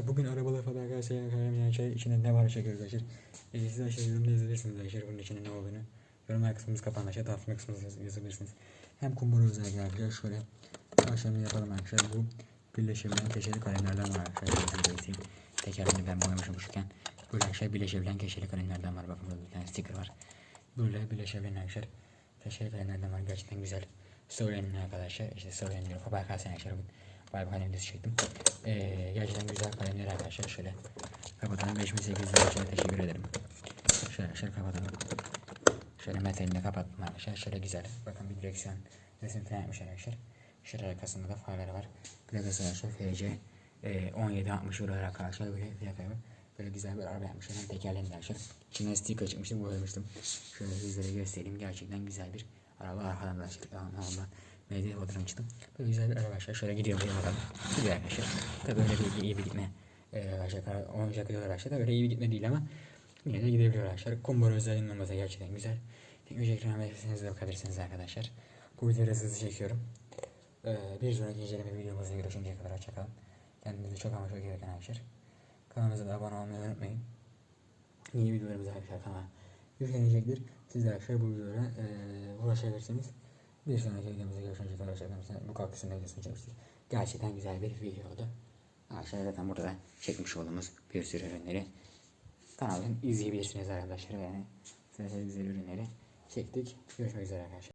arkadaşlar bugün arabalı falan arkadaşlar kaynamayan şey içinde ne var çekiyoruz arkadaşlar. Ee, siz aşağı yorumda yazabilirsiniz arkadaşlar bunun içinde ne olduğunu. Yorumlar kısmımız kapandı aşağı tanıtma kısmımız yaz- yazabilirsiniz. Hem kumbara özellikle arkadaşlar şöyle aşağıya yapalım arkadaşlar bu birleşebilen köşeli kalemlerden var arkadaşlar. Tekerlerini ben boyamışım uçurken. Böyle arkadaşlar birleşebilen köşeli kalemlerden var. Bakın burada bir tane sticker var. Böyle birleşebilen arkadaşlar. Köşeli kalemlerden var gerçekten güzel. Söylenin arkadaşlar. İşte söylenin diyorum. Haber kalsın arkadaşlar bir kalem düzü çektim. Ee, gerçekten güzel kalemler arkadaşlar. Şöyle kapatalım. 5800 lira için teşekkür ederim. Şöyle, şöyle kapatalım. Şöyle metalini kapattım arkadaşlar. Şöyle güzel. Bakın bir direksiyon resim falan yapmış arkadaşlar. Şöyle arkasında da farları var. Plakası arkadaşlar FC e, 1760 euro arkadaşlar böyle plaka. Böyle güzel bir araba yapmışlar. Hem tekerlerini arkadaşlar. İçine sticker çıkmıştı boyamıştım. Şöyle sizlere göstereyim. Gerçekten güzel bir araba. Arkadan da açtık. Fotoğrafım çıktım. Böyle güzel bir arkadaşlar. Şöyle gidiyorum. Gidiyorum bakalım. Güzel arkadaşlar. Tabii öyle bir iyi bir gitme. E, arkadaşlar 10 gidiyor arkadaşlar. Tabii öyle iyi bir gitme değil ama Yine de gidebiliyor arkadaşlar. Kumbara özelliğinin olması gerçekten güzel. Teknoloji ekran verirseniz de bakabilirsiniz arkadaşlar. Bu videoyu çekiyorum. Ee, bir sonraki inceleme videomuzda görüşünceye kadar hoşçakalın. Kendinize çok ama çok iyi bakın arkadaşlar. Kanalımıza da abone olmayı unutmayın. Yeni videolarımız arkadaşlar kanala yüklenecektir. Siz de arkadaşlar bu videolara e, ulaşabilirsiniz. Bir sonraki videomuzda görüşünceye kadar hoşçakalın. Bu kaktüsün videosunu çekmiştik. Gerçekten güzel bir videoydu. Arkadaşlar zaten burada da çekmiş olduğumuz bir sürü ürünleri kanaldan izleyebilirsiniz arkadaşlar yani. Size güzel ürünleri çektik. Görüşmek üzere arkadaşlar.